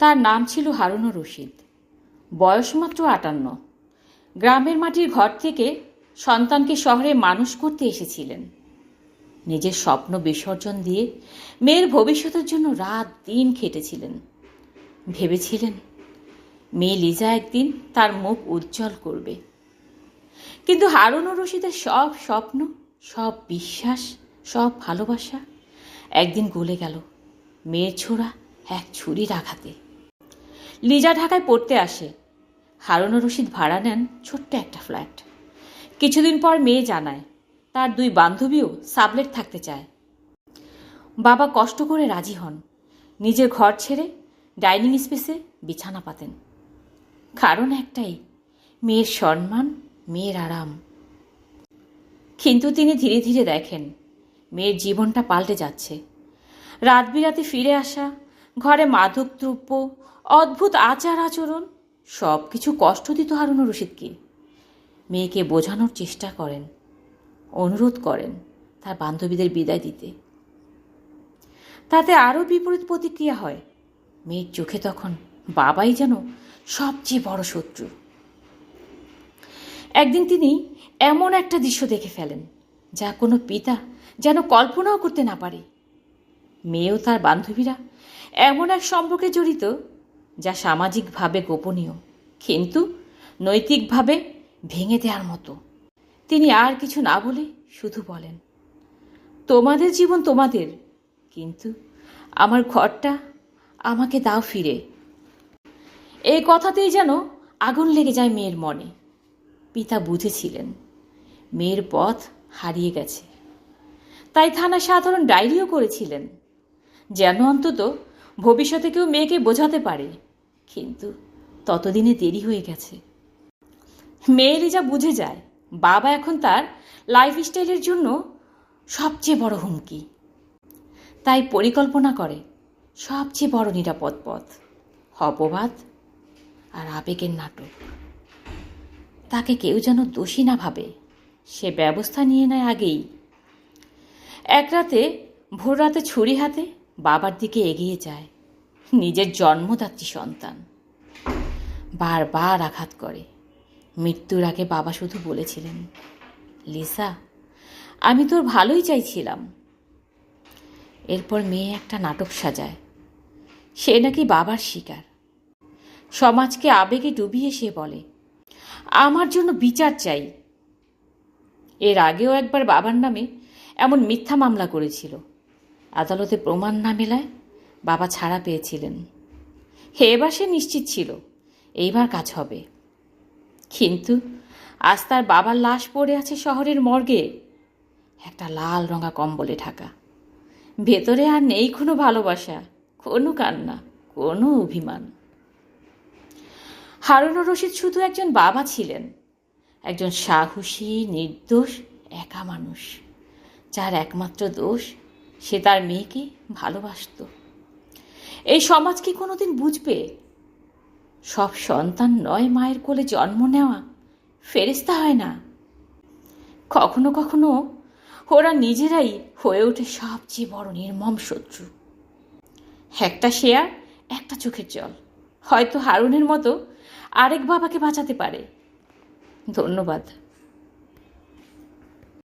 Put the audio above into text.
তার নাম ছিল হারুনুর রশিদ। বয়স মাত্র আটান্ন। গ্রামের মাটির ঘর থেকে সন্তানকে শহরে মানুষ করতে এসেছিলেন। নিজের স্বপ্ন বিসর্জন দিয়ে মেয়ের ভবিষ্যতের জন্য রাত দিন খেটেছিলেন। ভেবেছিলেন, মেয়ে লিজা একদিন তার মুখ উজ্জ্বল করবে। কিন্তু হারুনুর রশিদের সব স্বপ্ন, সব বিশ্বাস, সব ভালোবাসা একদিন গলে গেল, মেয়ের ছোড়া এক ছুরির আঘাতে। লিজা ঢাকায় পড়তে আসে। হারুনুর রশিদ ভাড়া নেন ছোট্ট একটা ফ্ল্যাট। কিছুদিন পর মেয়ে জানায়, তার দুই বান্ধবীও সাবলেট থাকতে চায়। বাবা কষ্ট করে রাজি হন। নিজের ঘর ছেড়ে ডাইনিং স্পেসে বিছানা পাতেন। কারণ একটাই, মেয়ের সম্মান, মেয়ের আরাম। কিন্তু তিনি ধীরে ধীরে দেখেন, মেয়ের জীবনটা পাল্টে যাচ্ছে। রাত বিরাতে ফিরে আসা, ঘরে মাদক দ্রব্য অদ্ভুত আচার আচরণ সব কিছু কষ্ট দিত হারুনুর রশিদকে। মেয়েকে বোঝানোর চেষ্টা করেন, অনুরোধ করেন তার বান্ধবীদের বিদায় দিতে। তাতে আরও বিপরীত প্রতিক্রিয়া হয়। মেয়ের চোখে তখন বাবাই যেন সবচেয়ে বড় শত্রু। একদিন তিনি এমন একটা দৃশ্য দেখে ফেলেন, যা কোনো পিতা যেন কল্পনাও করতে না পারে। মেয়েও তার বান্ধবীরা এমন এক সম্পর্কে জড়িত যা সামাজিকভাবে গোপনীয়, কিন্তু নৈতিকভাবে ভেঙে দেওয়ার মতো। তিনি আর কিছু না বলে শুধু বলেন, তোমাদের জীবন তোমাদের, কিন্তু আমার ঘরটা আমাকে দাও ফিরে। এই কথাতেই যেন আগুন লেগে যায় মেয়ের মনে। পিতা বুঝেছিলেন, মেয়ের পথ হারিয়ে গেছে। তাই থানা সাধারণ ডায়েরিও করেছিলেন, যেন অন্তত ভবিষ্যতে কেউ মেয়েকে বোঝাতে পারে। কিন্তু ততদিনে দেরি হয়ে গেছে। মেয়ে যা বুঝে যায়, বাবা এখন তার লাইফস্টাইলের জন্য সবচেয়ে বড় হুমকি। তাই পরিকল্পনা করে সবচেয়ে বড় নিরাপদ পথ, অপবাদ আর আবেগের নাটক। তাকে কেউ যেন দোষী না ভাবে, সে ব্যবস্থা নিয়ে নেয় আগেই। এক রাতে ভোর রাতে ছুরি হাতে বাবার দিকে এগিয়ে যায়। নিজের জন্মদাত্রী সন্তান। বারবার আঘাত করে। মৃত্যুর আগে বাবা শুধু বলেছিলেন, লিসা, আমি তোর ভালোই চাইছিলাম। এরপর মেয়ে একটা নাটক সাজায়। সে নাকি বাবার শিকার। সমাজকে আবেগে ডুবিয়ে সে বলে, আমার জন্য বিচার চাই। এর আগেও একবার বাবার নামে এমন মিথ্যা মামলা করেছিল। আদালতে প্রমাণ না মেলায় বাবা ছাড়া পেয়েছিলেন। হে এবার সে নিশ্চিত ছিল, এইবার কাজ হবে। কিন্তু আজ তার বাবার লাশ পড়ে আছে শহরের মর্গে। একটা লাল রঙা কম্বলে ঢাকা। ভেতরে আর নেই কোনো ভালোবাসা, কোনো কান্না, কোনো অভিমান। হারুনুর রশিদ শুধু একজন বাবা ছিলেন, একজন সাহসী, নির্দোষ, একা মানুষ। যার একমাত্র দোষ, সে তার মেয়েকে ভালোবাসত। এই সমাজ কি কোনোদিন বুঝবে? সব সন্তান নয় মায়ের কোলে জন্ম নেওয়া। ফেরিস্তা হয় না। কখনো কখনো ওরা নিজেরাই হয়ে ওঠে সবচেয়ে বড় নির্মম শত্রু। একটা শেয়ার, একটা চোখের জল। হয়তো হারুনের মতো আরেক বাবাকে বাঁচাতে পারে। ধন্যবাদ।